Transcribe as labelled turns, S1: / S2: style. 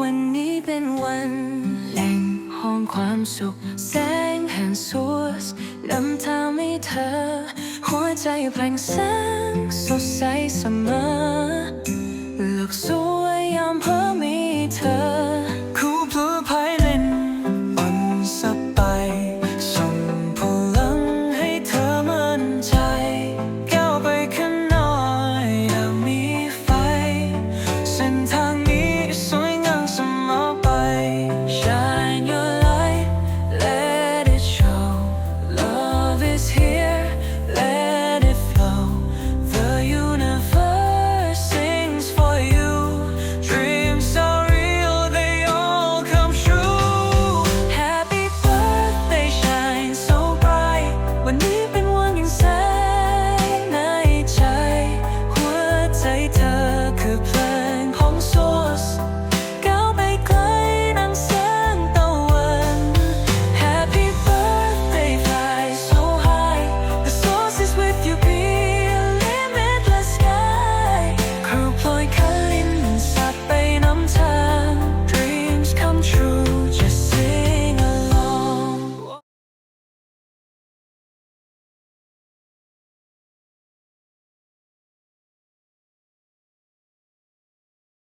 S1: วันนี้เป็นวันแหล่งห้องความสุข แสงแห่งสวสนำทางให้เธอ หัวใจแปลงแสงสดใสเสมอหลกสวยยามเพิ่มมีเธอ say time